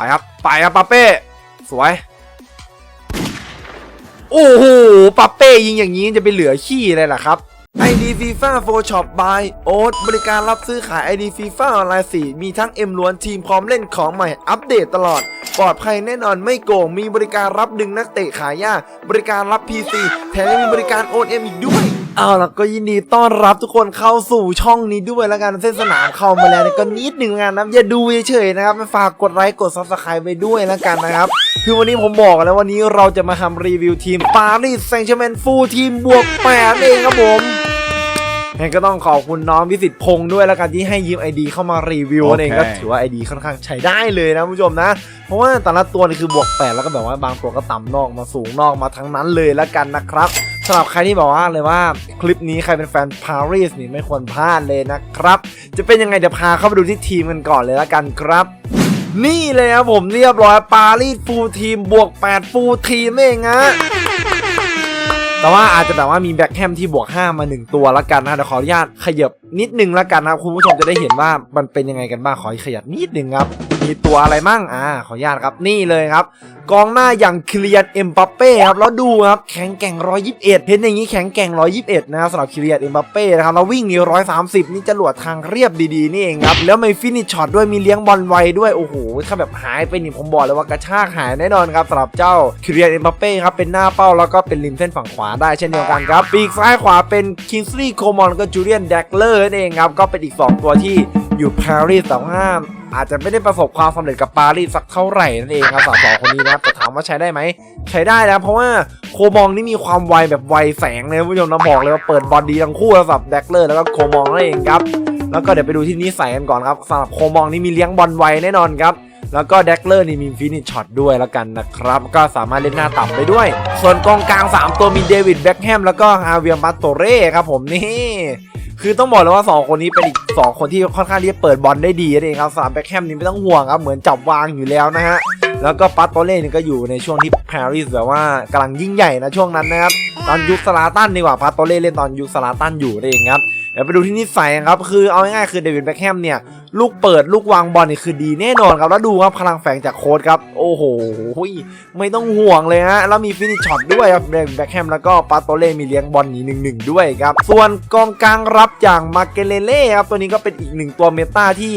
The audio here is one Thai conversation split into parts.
ไปครับ ไปครับปาเป้ สวย โอ้โหปาเป้ยิงอย่างนี้จะไปเหลือขี้เลยล่ะครับ ID FIFA Photoshop by โอ๊ตบริการรับซื้อขาย ID FIFA ออนไลน์4มีทั้ง M ล้วนทีมพร้อมเล่นของใหม่อัปเดตตลอด ปลอดภัยแน่นอนไม่โกง มีบริการรับดึงนักเตะขายยาก บริการรับ PC แถมยังมีบริการโอนเอ็มอีกด้วย เอาล่ะก็ยินดีต้อนรับทุกคนเข้าสู่ช่องนี้ด้วยแล้วกันเส้นสนามเข้ามาแล้วเนี่ยก็นิดหนึ่งงานนะอย่าดูเฉยๆนะครับฝากกดไลค์กด subscribe ไปด้วยแล้วกันนะครับคือวันนี้ผมบอกแล้ววันนี้เราจะมาทำรีวิวทีมปารีสแซงต์แชร์แมนฟูลทีมบวกแปดเองครับผมงั้นก็ต้องขอบคุณน้องวิสิตพงษ์ด้วยแล้วกันที่ให้ยืมไอดีเข้ามารีวิวนั่นเองโอเคก็ถือว่าไอดีค่อนข้างใช้ได้เลยนะคุณผู้ชมนะ เพราะว่าแต่ละตัวนี่คือบวก8แล้วก็แบบว่าบางตัวก็ต่ำนอกมาสูงนอกมาทั้งนั้นเลยแล้วกันนะครับ สำหรับใครที่บอกว่าเลยว่าคลิปนี้ใครเป็นแฟนปารีสนี่ไม่ควรพลาดเลยนะครับ จะเป็นยังไงเดี๋ยวพาเข้าไปดูที่ทีมกันก่อนเลยแล้วกันครับนี่เลยครับผมเรียบร้อยปารีสฟูลทีมบวก 8 ฟูลทีมเองฮะแต่ว่าอาจจะแบบว่ามีแบ็คแฮมที่บวก 5 มา 1 ตัวละกันนะเดี๋ยวขออนุญาตขยับนิดนึงละกันนะคุณผู้ชมจะได้เห็นว่ามันเป็นยังไงกันบ้างขอขยับนิดนึงครับ มีตัวอะไรมั่งอ่าขออนุญาตครับนี่เลยครับ กองหน้าอย่างคิเลียนเอ็มบัปเป้ครับแล้วดูครับแข็งแกร่ง 121 เห็นอย่างนี้แข็งแกร่ง 121 นะครับสำหรับคิเลียนเอ็มบัปเป้นะครับแล้ววิ่งนี่130 นี่จรวดทางเรียบดีๆนี่เองครับแล้วมีฟินิชช็อตด้วยมีเลี้ยงบอลไวด้วยโอ้โหถ้าแบบหายไปนี่ผมบอกเลยว่ากระชากหายแน่นอนครับสำหรับเจ้าคิเลียนเอ็มบัปเป้ครับเป็นหน้าเป้าแล้วก็เป็นริมเส้นฝั่งขวาได้เช่นเดียวกันครับปีกซ้ายขวาเป็นคิงสลีย์โคมอนก็จูเลียนแดกเลอร์นั่นเองครับก็เป็นอีกสองตัวที่อยู่ปารีสแต่ว่า อาจจะไม่ได้ประสบความสำเร็จกับปารีสสักเท่าไหร่นั่นเองครับสาวสองคนนี้นะแต่ถามว่าใช้ได้ไหม ใช้ได้นะ เพราะว่าโคมองนี่มีความไวแบบไวแสงเลยคุณผู้ชมนะบอกเลยว่าเปิดบอลดีทั้งคู่สำหรับแดกเลอร์แล้วก็โคมองนั่นเองครับแล้วก็เดี๋ยวไปดูที่นิสัยกันก่อนครับสำหรับโคมองนี่มีเลี้ยงบอลไวแน่นอนครับ แล้วก็แดกเลอร์นี่มีฟินิชช็อตด้วยแล้วกันนะครับ ก็สามารถเล่นหน้าต่ำได้ด้วย ส่วนกองกลาง 3 ตัวมีเดวิดแบ็กแฮมแล้วก็ฮาเวียร์มาโตเร่ครับผมนี่คือต้องบอกเลยว่า 2 คนนี้เป็นอีก 2 คนที่ค่อนข้างที่จะเปิดบอลได้ดีนั่นเองครับสามแบ็คแฮมนี่ไม่ต้องห่วงครับ เหมือนจับวางอยู่แล้วนะฮะ แล้วก็ปัตโตเล่นี่ก็อยู่ในช่วงที่ปารีสแบบว่ากำลังยิ่งใหญ่นะช่วงนั้นนะครับตอนยุคสลาตันดีกว่าปัตโตเล่เล่นตอนยุคสลาตันอยู่นั่นเองครับเดี๋ยวไปดูที่นิสัยครับคือเอาง่ายๆคือเดวิดแบ็คแฮมเนี่ยลูกเปิดลูกวางบอลนี่คือดีแน่นอนครับแล้วดูครับพลังแฝงจากโค้ดครับโอ้โหไม่ต้องห่วงเลยฮะแล้วมีฟินิชช็อตด้วยครับเดวิดแบ็คแฮมแล้วก็ปาโตเล่มีเลี้ยงบอลหนีหนึ่งหนึ่งด้วยครับส่วนกองกลางรับอย่างมาเกเลเล่ครับตัวนี้ก็เป็นอีกหนึ่งตัวเมตาที่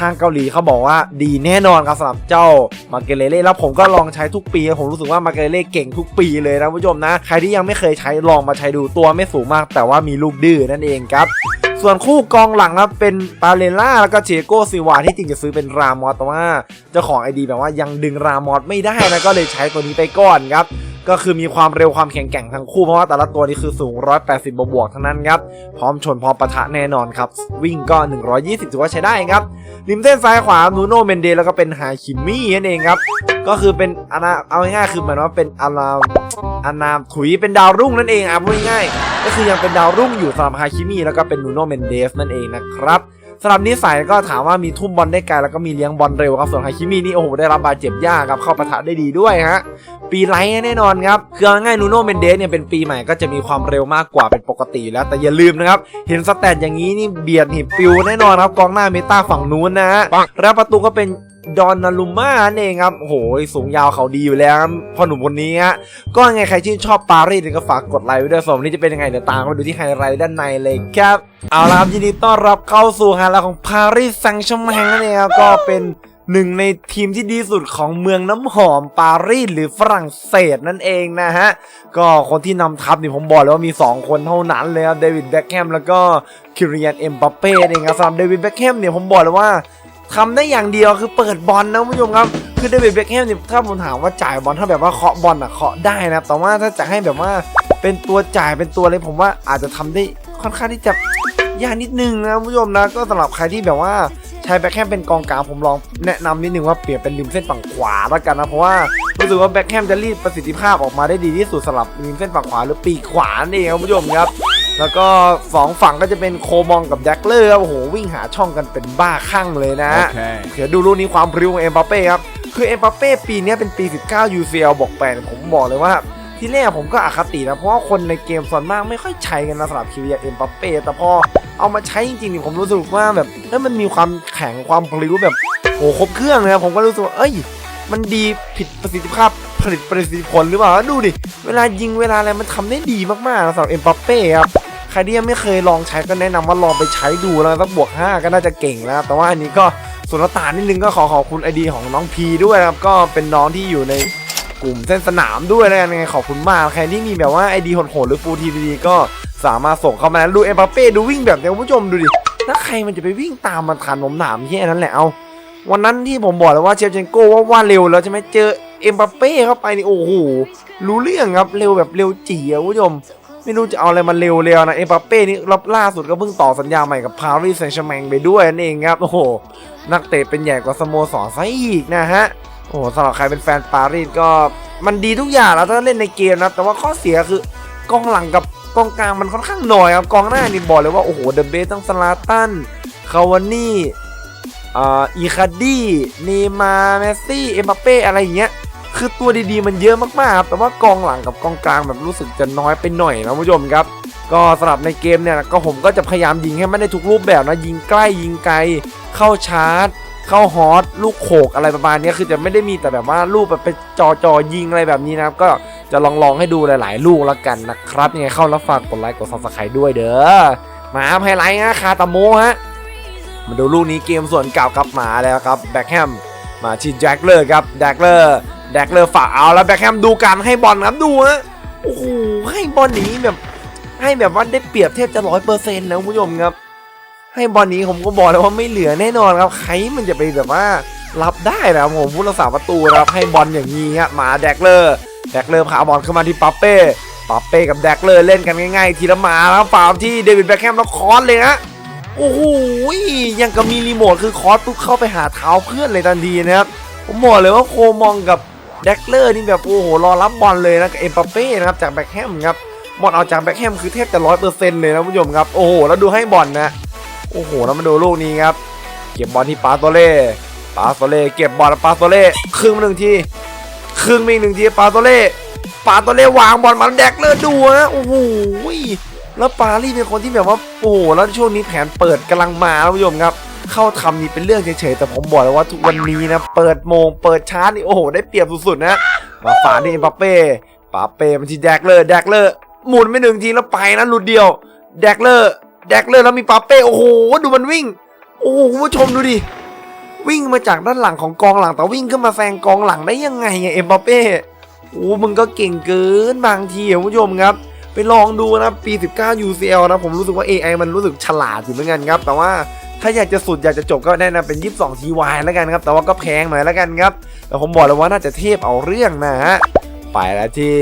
ทางเกาหลีเขาบอกว่าดีแน่นอนครับสำหรับเจ้ามาเกเลเล่แล้วผมก็ลองใช้ทุกปี ผมรู้สึกว่ามาเกเลเล่เก่งทุกปีเลยนะผู้ชมนะ ใครที่ยังไม่เคยใช้ลองมาใช้ดูตัวไม่สูงมาก แต่ว่ามีลูกดื้อนั่นเองครับส่วนคู่กองหลังนะเป็นปาเลล่าแล้วก็เจโกซิวาที่จริงจะซื้อเป็นรามอสแต่ว่าเจ้าของไอดีแบบว่ายังดึงรามอสไม่ได้นะก็เลยใช้ตัวนี้ไปก่อนครับ ก็คือมีความเร็วความแข็งแกร่งทั้งคู่เพราะว่าแต่ละตัวนี้คือสูง 180 บวกๆทั้งนั้นครับ พร้อมชนพร้อมปะทะแน่นอนครับ วิ่งก็ 120 ถือว่าใช้ได้ครับ ริมเส้นซ้ายขวานูโนเมนเดแล้วก็เป็นฮาคิมี่นั่นเองครับ ก็คือเป็นอนาเอาง่ายๆคือเหมือนว่าเป็นอาราอานามถุยเป็นดาวรุ่งนั่นเองอะพูดง่ายๆก็คือยังเป็นดาวรุ่งอยู่สำหรับฮาคิมี่แล้วก็เป็นนูโนเมนเดสนั่นเองนะครับสำหรับนิสัยก็ถามว่ามีทุ่มบอลได้ไกลแล้วก็มีเลี้ยงบอลเร็วครับส่วนฮาคิมี่นี่โอ้โหได้รับบาดเจ็บยากครับเข้าปะทะได้ดีด้วยฮะ ปีไลท์แน่นอนครับคือเอาง่ายนูโนเมนเดสเนี่ยเป็นปีใหม่ก็จะมีความเร็วมากกว่าเป็นปกติอยู่แล้วแต่อย่าลืมนะครับ เห็นสแตทอย่างนี้นี่เบียดหิบปิวแน่นอนครับกองหน้าเมตาฝั่งนู้นนะฮะแล้วประตูก็เป็นดอนนารุม่านั่นเองครับโอ้โหสูงยาวเขาดีอยู่แล้วครับพ่อหนุ่มคนนี้ฮะก็ยังไงใครชื่นชอบปารีสเนี่ยก็ฝากกดไลค์ไว้ด้วยส่วนวันนี้จะเป็นยังไงเดี๋ยวตามไปดูที่ไฮไลท์ด้านในเลยครับ เอาละครับยินดีต้อนรับเข้าสู่ไฮไลท์ของปารีสแซงต์แชร์แมงนั่นเองครับก็เป็น หนึ่งในทีมที่ดีสุดของเมืองน้ำหอมปารีสหรือฝรั่งเศสนั่นเองนะฮะ ก็คนที่นำทัพนี่ผมบอกเลยว่ามี 2 คนเท่านั้นเลยครับเดวิดแบ็คแฮมแล้วก็คิริยันเอ็มบัปเป้เองครับสำหรับเดวิดแบ็คแฮมเนี่ยผมบอกเลยว่าทำได้อย่างเดียวคือเปิดบอลนะคุณผู้ชมครับ คือเดวิดแบ็คแฮมเนี่ยถ้าผมถามว่าจ่ายบอลถ้าแบบว่าเคาะบอลอะเคาะได้นะแต่ว่าถ้าจะให้แบบว่าเป็นตัวจ่ายเป็นตัวอะไรผมว่าอาจจะทำได้ค่อนข้างที่จะยากนิดนึงนะคุณผู้ชมนะก็สำหรับใครที่แบบว่า ใช้แบ็คแฮมเป็นกองกลางผมลองแนะนำนิดนึงว่าเปลี่ยนเป็นริมเส้นฝั่งขวาแล้วกันนะเพราะว่ารู้สึกว่าแบ็คแฮมจะรีดประสิทธิภาพออกมาได้ดีที่สุดสำหรับริมเส้นฝั่งขวาหรือปีกขวานั่นเองครับคุณผู้ชมครับ แล้วก็สองฝั่งก็จะเป็นโคมองกับแดกเลอร์ครับโอ้โหวิ่งหาช่องกันเป็นบ้าคลั่งเลยนะ Okay. เดี๋ยวดูลูกนี้ความพริ้วของเอ็มบัปเป้ครับคือเอ็มบัปเป้ปีเนี้ยเป็นปี 19 UCL บอกแปดผมบอกเลยว่า ที่แรกผมก็อคตินะเพราะว่าคนในเกมส่วนมากไม่ค่อยใช้กันนะสำหรับคิวเอ็มบัปเป้แต่พอเอามาใช้จริงๆนี่ผมรู้สึกว่าแบบเอ้ยมันมีความแข็งความพริ้วแบบโอ้ครบเครื่องเลยครับผมก็รู้สึกว่าเอ้ย มันดีผิดประสิทธิภาพผลิตประสิทธิผลหรือเปล่าดูดิเวลายิงเวลาอะไรมันทำได้ดีมากๆนะสำหรับเอ็มบัปเป้ครับใครที่ยังไม่เคยลองใช้ก็แนะนำว่าลองไปใช้ดูแล้วสักบวก 5 ก็น่าจะเก่งแล้วแต่ว่าอันนี้ก็ส่วนละตานนิดนึงก็ขอขอบคุณไอดีของน้องพีด้วยนะครับก็เป็นน้องที่อยู่ใน ลุ่มเส้นสนามด้วยนะยังไงขอบคุณมากใครที่มีแบบว่าไอดีโหดๆหรือฟูลทีดีก็สามารถส่งเข้ามาดูเอ็มบัปเป้ดูวิ่งแบบเนี้ยคุณผู้ชมดูดิถ้าใครมันจะไปวิ่งตามมันทันผมถามแค่นั้นแหละเอาวันนั้นที่ผมบอกแล้วว่าเชฟเชนโก้ว่าว่าเร็วแล้วใช่ไหมเจอเอ็มบัปเป้เข้าไปนี่โอ้โหรู้เรื่องครับเร็วแบบเร็วจี๋อะคุณผู้ชมไม่รู้จะเอาอะไรมาเร็วๆนะเอ็มบัปเป้นี่รอบล่าสุดก็เพิ่งต่อสัญญาใหม่กับปารีสแซงต์แชร์แมงไปด้วยนั่นเองครับโอ้โหนักเตะเป็นใหญ่กว่าสโมสรซะอีกนะฮะ โอ้โหสำหรับใครเป็นแฟนปารีสก็มันดีทุกอย่างแล้วถ้าเล่นในเกมนะแต่ว่าข้อเสียคือกองหลังกับกองกลางมันค่อนข้างหน่อยครับกองหน้านี่บอกเลยว่าโอ้โหเดอะเบสทั้งสลาตันคาวานี่อ่าอีคาดี้เนมาร์เมสซี่เอ็มบัปเป้อะไรอย่างเงี้ยคือตัวดีๆมันเยอะมากๆครับแต่ว่ากองหลังกับกองกลางแบบรู้สึกจะน้อยไปหน่อยนะผู้ชมครับ ก็สำหรับในเกมเนี่ยก็ผมก็จะพยายามยิงให้มันได้ทุกรูปแบบนะยิงใกล้ยิงไกล เข้าชาร์จ เข้าฮอตลูกโขกอะไรประมาณนี้คือจะไม่ได้มีแต่แบบว่าลูกแบบไปจอจอๆยิงอะไรแบบนี้นะครับ ก็จะลองลองๆให้ดูหลาย ๆ ลูกแล้วกันนะครับยังไงเข้าแล้วฝากกดไลค์กดซับสไครต์ด้วยเด้อมาไฮไลท์นะคาตาโมฮะมาดูลูกนี้เกมส่วนเก่ากลับมาแล้วครับแบ็คแฮมมาที่แจ็คเลอร์ครับแจ็คเลอร์แจ็คเลอร์ฝากเอาแล้วแบ็คแฮมดูการให้บอลครับดูฮะโอ้โหให้บอลนี้แบบให้แบบว่าได้เปรียบเทียบจะร้อยเปอร์เซ็นต์นะคุณผู้ชมครับ ให้บอลนี้ผมก็บอกแล้วว่าไม่เหลือแน่นอนครับ ใครมันจะไปแบบว่ารับได้นะครับผมผู้รักษาประตูนะครับให้บอลอย่างนี้ฮะมาแดกเลอร์แดกเลอร์พาบอลเข้ามาที่ปัปเป้ปัปเป้กับแดกเลอร์เล่นกันง่ายๆ ทีละมาแล้วฟาวที่เดวิดแบ็คแฮมแล้วคอนเลยฮะโอ้โหยังกับมีรีโมทคือคอสปุ๊บเข้าไปหาเท้าเพื่อนเลยทันทีนะครับผมบอกเลยว่าโคมองกับแดกเลอร์นี่แบบโอ้โหรอรับบอลเลยนะกับเอ็มบัปเป้นะครับจากแบ็คแฮมครับบอลเอาจากแบ็คแฮมคือแทบจะร้อยเปอร์เซ็นต์เลยนะคุณผู้ชมครับโอ้โหแล้วดูให้บอลนะ อ้โหแล้วมาดูลูกนี้ครับ เก็บบอลที่ปาโตเล่ปาโตเล่เก็บบอลปาโตเล่ครึ่งหนึ่งทีครึ่งมาอีกหนึ่งทีปาโตเล่ปาโตเล่วางบอลมาแดกเลอร์ดูนะโอ้โหแล้วปารีเป็นคนที่แบบว่าโอ้โหแล้วช่วงนี้แผนเปิดกำลังมาท่านผู้ชมครับ เข้าทำนี่เป็นเรื่องเฉยๆแต่ผมบอกเลยว่าทุกวันนี้นะเปิดโมงเปิดชาร์จนี่โอ้โหได้เปรียบสุดๆนะมาฝานี่เอ็มบัปเป้ปาเป้มันทีแดกเลอร์แดกเลอร์หมุนไปหนึ่งทีแล้วไปนะหลุดเดียวแดกเลอร์ แดกเลอร์แล้วมีปาเป้โอ้โหดูมันวิ่ง โอ้โหคุณผู้ชมดูดิวิ่งมาจากด้านหลังของกองหลังแต่วิ่งขึ้นมาแซงกองหลังได้ยังไงอะเอ็มบัปเป้โอ้มึงก็เก่งเกินบางทีคุณผู้ชมครับ ไปลองดูนะปี 19 UCL นะผมรู้สึกว่า AI มันรู้สึกฉลาดอยู่เหมือนกันครับ แต่ว่าถ้าอยากจะสุดอยากจะจบก็แนะนำเป็น 22 TY แล้วกันครับ แต่ว่าก็แพงหน่อยแล้วกันครับ แต่ผมบอกเลยว่าน่าจะเทพเอาเรื่องนะฮะไปแล้วที่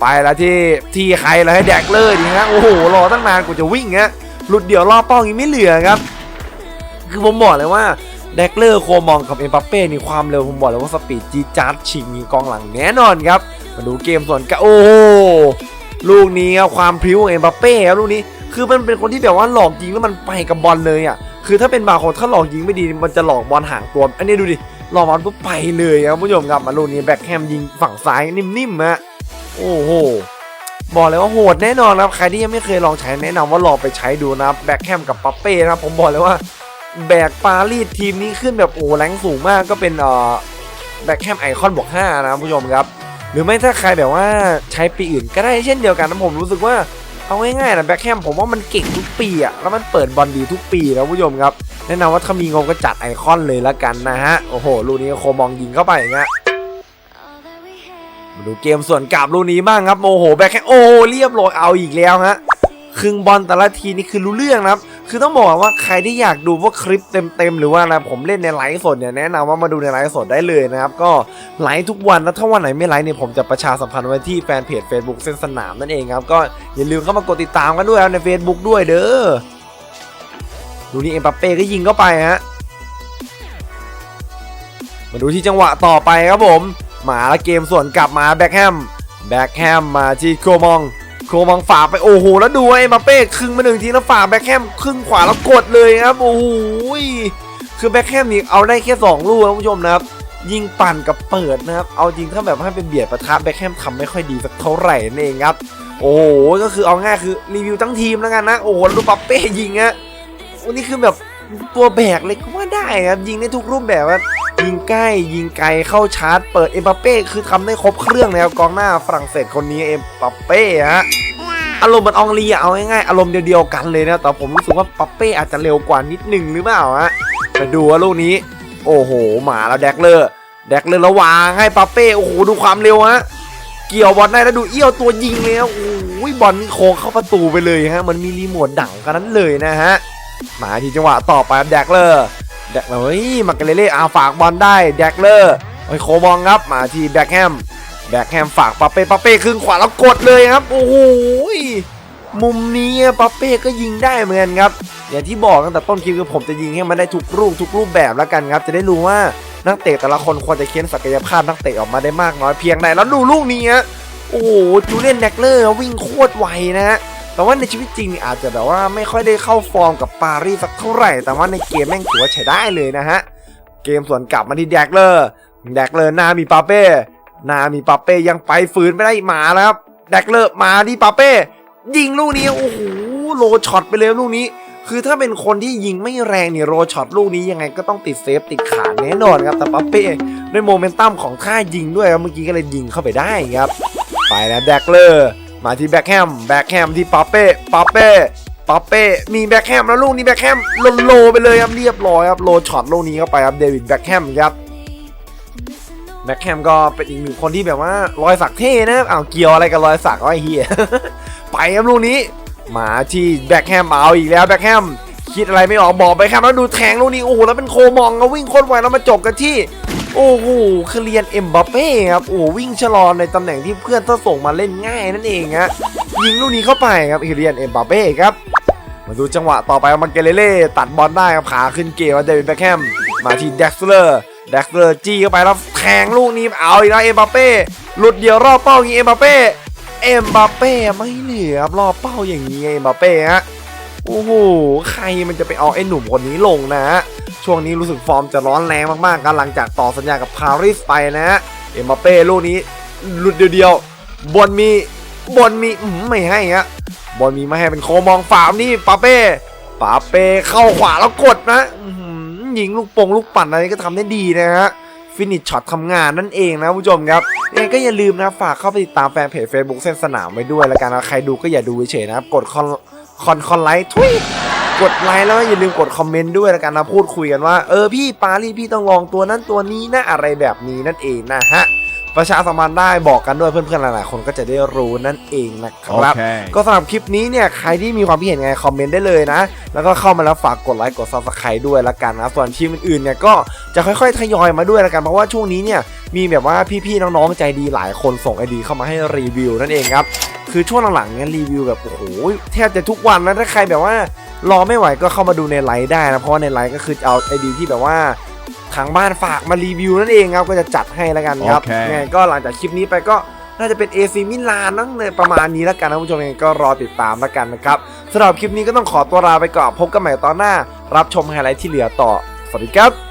ไปแล้วที่ที่ใครเลยให้แดกเลยดีฮะโอ้โหรอตั้งนานกูจะวิ่งฮะ หลุดเดี่ยวรอบเป้ายังไม่เหลือครับ คือผมบอกเลยว่าแดกเลอร์โคมองกับเอ็มบัปเป้นี่ความเร็วผมบอกเลยว่าสปีดจีจาร์ดชิงมีกองหลังแน่นอนครับ มาดูเกมส่วนกะโอ้ลูกนี้ครับความพริ้วของเอ็มบัปเป้ครับลูกนี้คือมันเป็นคนที่แบบว่าหลอกยิงแล้วมันไปกับบอลเลยอะคือถ้าเป็นบางคนถ้าหลอกยิงไม่ดีมันจะหลอกบอลห่างตัวอันนี้ดูดิหลอกบอลปุ๊บไปเลยครับผู้ชมครับมาลูกนี้แบ็คแฮมยิงฝั่งซ้ายนิ่มๆฮะโอ้โห บอกเลยว่าโหดแน่นอนครับใครที่ยังไม่เคยลองใช้แนะนำว่าลองไปใช้ดูนะครับแบ็คแฮมกับปัปเป้นะผมบอกเลยว่าแบกปารีสทีมนี้ขึ้นแบบโอ้แรงสูงมากก็เป็นเอ่อแบ็คแฮมไอคอนบวก5นะครับผู้ชมครับหรือไม่ถ้าใครแบบว่าใช้ปีอื่นก็ได้เช่นเดียวกันนะผมรู้สึกว่าเอาง่ายๆนะแบ็คแฮมผมว่ามันเก่งทุกปีอะแล้วมันเปิดบอลดีทุกปีนะผู้ชมครับแนะนำว่าถ้ามีงบก็จัดไอคอนเลยละกันนะฮะโอ้โหลูกนี้โคมองยิงเข้าไปอย่างเงี้ย มาดูเกมส่วนกลับลูกนี้บ้างครับโอ้โหแบ็คแฮมโอ้เรียบร้อยเอาอีกแล้วฮะครึ่งบอลแต่ละทีนี่คือรู้เรื่องนะครับ คือต้องบอกว่าใครที่อยากดูว่าคลิปเต็มๆ หรือว่าอะไรผมเล่นในไลฟ์สดเนี่ยแนะนำว่ามาดูในไลฟ์สดได้เลยนะครับ ก็ไลฟ์ทุกวันแล้วถ้าวันไหนไม่ไลฟ์เนี่ยผมจะประชาสัมพันธ์ไว้ที่แฟนเพจ Facebook เส้นสนามนั่นเองครับ ก็อย่าลืมเข้ามากดติดตามกันด้วยครับใน Facebook ด้วยเด้อดูนี่เอ็มบัปเป้ก็ยิงเข้าไปฮะมาดูที่จังหวะต่อไปครับผม มาแล้วเกมส่วนกลับมาแบ็คแฮมแบ็คแฮมมาที่โคมอง โคมองฝ่าไปโอ้โหแล้วดูไอ้มาเป้ครึ่งมาหนึ่งทีแล้วฝ่าแบ็คแฮมครึ่งขวาแล้วกดเลยครับโอ้โหคือแบ็คแฮมนี่เอาได้แค่สองลูกนะคุณผู้ชมนะครับยิงปั่นกับเปิดนะครับ เอาจริงถ้าแบบให้เป็นเบียดประทะแบ็คแฮมทำไม่ค่อยดีสักเท่าไหร่นั่นเองครับ โอ้โห ก็คือเอาง่ายคือรีวิวทั้งทีมแล้วกันนะ โอ้โหแล้วดูปัปเป้ยิงฮะวันนี้คือแบบตัวแบกเลยก็ว่าได้ครับ ยิงได้ทุกรูปแบบว่า ยิงใกล้ยิงไกลเข้าชาร์จ เปิดเอ็มบัปเป้คือทำได้ครบเครื่องแล้วกองหน้าฝรั่งเศสคนนี้เอ็มบัปเป้ฮะอารมณ์เหมันอองลีเอาง่ายๆอารมณ์เดียวๆกันเลยนะแต่ผมรู้สึกว่าปัปเป้อาจจะเร็วกว่านิดนึงหรือเปล่าฮะไปดูว่าลูกนี้ โอ้โหหมาแล้วแดกเลอร์แดกเลอร์ระวางให้ปัปเป้โอ้โหดูความเร็วฮะเกี่ยวบอลได้แล้วดูเอี้ยวตัวยิงเลยโอ้ยบอลนี่โค้งเข้าประตูไปเลยฮะมันมีรีโมทดังกันนั้นเลยนะฮะมาที่จังหวะต่อไปแดกเลอร์ แดกเฮ้ยมาเกเลเล่อาฝากบอลได้แดกเลอร์โอ้ยโคมองครับมาที่แบ็คแฮมแบ็คแฮมฝากปัปเป้ปัปเป้ครึ่งขวาแล้วกดเลยครับ โอ้โหมุมนี้ปัปเป้ก็ยิงได้เหมือนกันครับอย่างที่บอกตั้งแต่ต้นคลิปคือผมจะยิงให้มันได้ทุกรูปทุกรูปแบบแล้วกันครับ จะได้รู้ว่านักเตะแต่ละคนควรจะเค้นศักยภาพนักเตะออกมาได้มากน้อยเพียงใดแล้วดูลูกนี้ฮะโอ้โหจูเลียนแดกเลอร์วิ่งโคตรไวนะฮะ แต่ว่าในชีวิตจริงนี่อาจจะแบบว่าไม่ค่อยได้เข้าฟอร์มกับปารีสสักเท่าไหร่ แต่ว่าในเกมแม่งถือว่าใช้ได้เลยนะฮะ เกมสวนกลับมาที่แดกเลอร์ แดกเลอร์หน้ามีปาเป้ หน้ามีปาเป้ยังไปฝืนไม่ได้มาแล้วครับ แดกเลอร์มาที่ปาเป้ ยิงลูกนี้โอ้โหโลช็อตไปเลยลูกนี้คือถ้าเป็นคนที่ยิงไม่แรงเนี่ยโรช็อตลูกนี้ยังไงก็ต้องติดเซฟติดขาแน่นอนครับแต่ปัปเป้ด้วยโมเมนตัมของท่ายิงด้วยครับเมื่อกี้ก็เลยยิงเข้าไปได้ครับ ไปแล้วแบ็คเลอร์ มาที่แบ็คแฮมแบ็คแฮมที่ปัปเป้ปัปเป้ปัปเป้มีแบ็คแฮมแล้วลูกนี้แบ็คแฮมโลโลไปเลยครับเรียบร้อยครับโลช็อตลูกนี้เข้าไปครับเดวิดแบ็คแฮมครับแบ็คแฮมก็เป็นอีกหนึ่งคนที่แบบว่ารอยสักเท่นะอ้าวเกี่ยวอะไรกับรอยสักไอ้เฮียไปครับลูกนี้มาที่แบ็คแฮมเอาอีกแล้วแบ็คแฮมคิดอะไรไม่ออกบอกไปครับแล้วดูแทงลูกนี้โอ้โหแล้วเป็นโคมองก็วิ่งโคตรไวแล้วมาจบกันที่ โอ้โหคือเรียนเอ็มบัปเป้ครับโอ้โหวิ่งชะลอในตำแหน่งที่เพื่อนต้องส่งมาเล่นง่ายนั่นเองฮะยิงลูกนี้เข้าไปครับคือเรียนเอ็มบัปเป้ครับมาดูจังหวะต่อไปมาเกเรเล่ตัดบอลได้ครับขาขึ้นเกมเดวิดแบคแฮมมาที่เด็กซ์เลอร์เด็กซ์เลอร์จี้เข้าไปแล้วแทงลูกนี้เอาอีกแล้วเอ็มบัปเป้หลุดเดียวรอบเป้าอยิงเอ็มบัปเป้เอ็มบัปเป้ไม่เหลือครับรอบเป้าอย่างนี้ไงเอ็มบัปเป้ฮะโอ้โห ใครมันจะไปเอาไอ้หนุ่มคนนี้ลงนะ ช่วงนี้รู้สึกฟอร์มจะร้อนแรงมากๆกันหลังจากต่อสัญญากับปารีสไปนะฮะเอ็มบัปเป้ลูกนี้หลุดเดียวๆบอลมีบอลมีไม่ให้ฮะบอลมีไม่ให้เป็นโคมองฝามนี่ปาเป้ปาเป้เข้าขวาแล้วกดนะยิงลูกปงลูกปั่นอะไรก็ทำได้ดีนะฮะฟินิชช็อตทำงานนั่นเองนะผู้ชมครับยังก็อย่าลืมนะฝากเข้าไปติดตามแฟนเพจ Facebook เส้นสนามไว้ด้วยแล้วกันนะใครดูก็อย่าดูเฉยนะครับกดคอน คอนคอนไลค์ทุยกดไลค์แล้วก็อย่าลืมกดคอมเมนต์ด้วยแล้วกันนะพูดคุยกันว่า เออพี่ปารีสพี่ต้องลองตัวนั้นตัวนี้นะอะไรแบบนี้นั่นเองนะฮะประชาสัมพันธ์ได้บอกกันด้วยเพื่อนๆหลายๆคนก็จะได้รู้นั่นเองนะครับ Okay. ก็สำหรับคลิปนี้เนี่ยใครที่มีความคิดเห็นไงคอมเมนต์ได้เลยนะ แล้วก็เข้ามาแล้วฝากกดไลค์กดซับสไครต์ด้วยละกันนะส่วนทีมอื่นๆเนี่ยก็จะค่อยๆทยอยมาด้วยละกันเพราะว่าช่วงนี้เนี่ยมีแบบว่าพี่ๆน้องๆใจดีหลายคนส่งไอดีเข้ามาให้รีวิวนั่นเองครับ คือช่วงหลังๆเนี่ยรีวิวแบบโอ้โหแทบจะทุกวันนะถ้าใครแบบว่ารอไม่ไหวก็เข้ามาดูในไลฟ์ได้นะเพราะว่าในไลฟ์ก็คือจะเอาไอดีที่แบบว่าทางบ้านฝากมารีวิวนั่นเองครับก็จะจัดให้แล้วกันครับโอเคยังไงก็หลังจากคลิปนี้ไปก็น่าจะเป็น AC มิลานนั่งเลยประมาณนี้แล้วกันนะคุณผู้ชมยังไงก็รอติดตามแล้วกันนะครับสำหรับคลิปนี้ก็ต้องขอตัวลาไปก่อนพบกันใหม่ตอนหน้า รับชมไฮไลท์ที่เหลือต่อ สวัสดีครับ